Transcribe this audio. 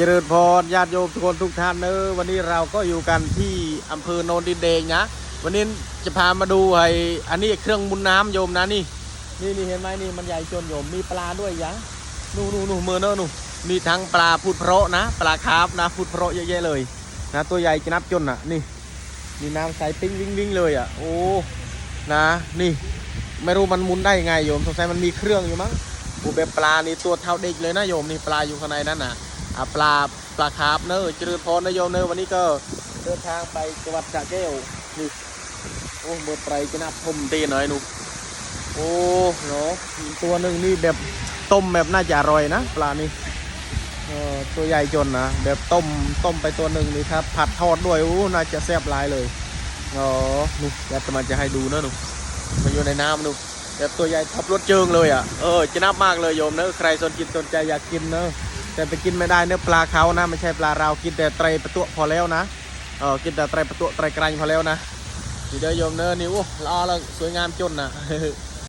เจริญพรญาติโยมทุกคนทุกท่านเนอะวันนี้เราก็อยู่กันที่อำเภอโนนดินแดงนะ วันนี้จะพามาดูไอ้อันนี้เครื่องมุนน้ำโยมนะนี่ นี่นี่เห็นไหมนี่มันใหญ่จนโยมมีปลาด้วยยะนู่นนู่นนู่นมือเนอะนู่นมีทั้งปลาพูดเพราะนะ ปลาคาร์ฟนะพูดเพราะเยอะแยะเลยนะตัวใหญ่จะนับจนอะนี่มีน้ำใสปิ้งวิ่งวิ่งเลยอะโอ้นะนี่ ไม่รู้มันหมุนได้ยังไงโยมสงสัยมันมีเครื่องอยู่มั้งโอ้แบบปลานี่ตัวเท่าเด็กเลยนะโยมนี่ปลาอยู่ข้างในนั่นนะ่ะ ปลาปลาคาร์ฟเนอะเจริญพรนโยมเนอะวันนี้ก็เดินทางไปจังหวัดสระแก้วนี่โอ้เมื่อไปจะนับพมตีหน่อยหนูโอ้เนาะตัวหนึ่งนี่แบบต้มแบบน่าจะอร่อยนะ ปลานี่เออตัวใหญ่จนนะแบบต้มต้มไปตัวหนึ่งนี่ครับ ผัดทอดด้วยโอ้น่าจะแซ่บหลายเลยอ๋อนี่อยากจะมาจะให้ดูนะหนูมันอยู่ในน้ำดูแบบตัวใหญ่ทับรถเจิงเลยอะเออจะนับมากเลยโยมเนอะใครสนจิตสนใจอยากกินเนอะ แต่ไปกินไม่ได้เนื้อปลาเขานะ ไม่ใช่ปลาเรากินแต่ไตรประตูพอแล้วนะเออกินแต่ไตรประตูไตรกรังพอแล้วนะดีเด้อโยมเนอนี่โอ้ละอแล้วสวยงามจนนะ